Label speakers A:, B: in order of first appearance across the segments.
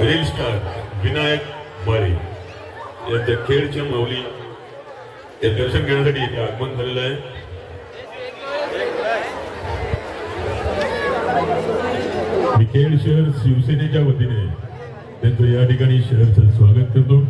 A: Reel star Vinayak बारे. यांच्या खेळच्या माऊली या दर्शन घेण्यासाठी इथे आगमन झालेलं आहे. खेड शहर शिवसेनेच्या वतीने त्यांचं या ठिकाणी शहरचं स्वागत करतो.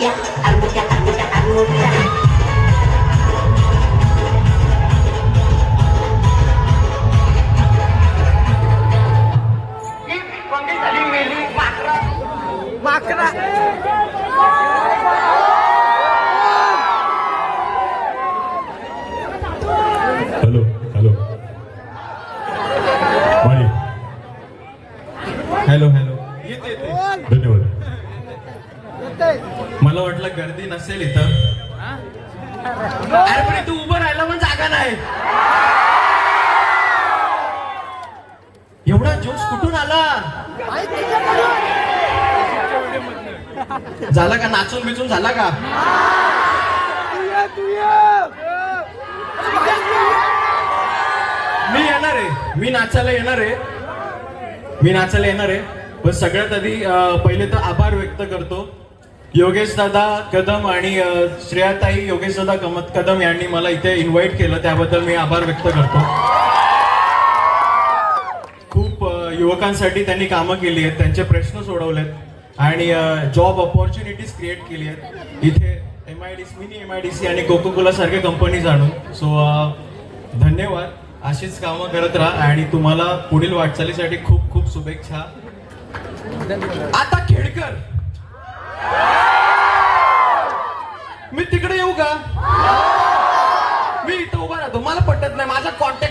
B: armutia, armutia, armutia, armutia.
A: Hello hello माळी
C: हॅलो हॅलो येते येते
A: धन्यवाद
C: मला वाटलं गर्दी नसेल इथं. अरे पण तू उभं राहायला पण जागा नाही. एवढा जोश कुठून आला? झाला का? नाचून बिचून झाला का? मी येणार आहे. मी नाचायला येणार आहे. मी नाचायला येणार आहे. पण सगळ्यात आधी पहिले तर आभार व्यक्त करतो. योगेश दादा कदम आणि श्रेयाताई योगेश दादा कमत कदम यांनी मला इथे इन्व्हाइट केलं. त्याबद्दल मी आभार व्यक्त करतो. खूप युवकांसाठी त्यांनी कामं केली आहेत. त्यांचे प्रश्न सोडवलेत. आणि जॉब ऑपॉर्च्युनिटीज क्रिएट केली आहेत. इथे M I D C mini M I D C आणि कोको कोला सारख्या कंपनीज आणून. सो धन्यवाद. अशीच कामं करत राहा. आणि तुम्हाला पुढील वाटचालीसाठी खूप खूप शुभेच्छा. आता खेडकर. मी तिकडे येऊ का? मी इथं उभा राहतो. मला पटत नाही. माझा कॉन्टॅक्ट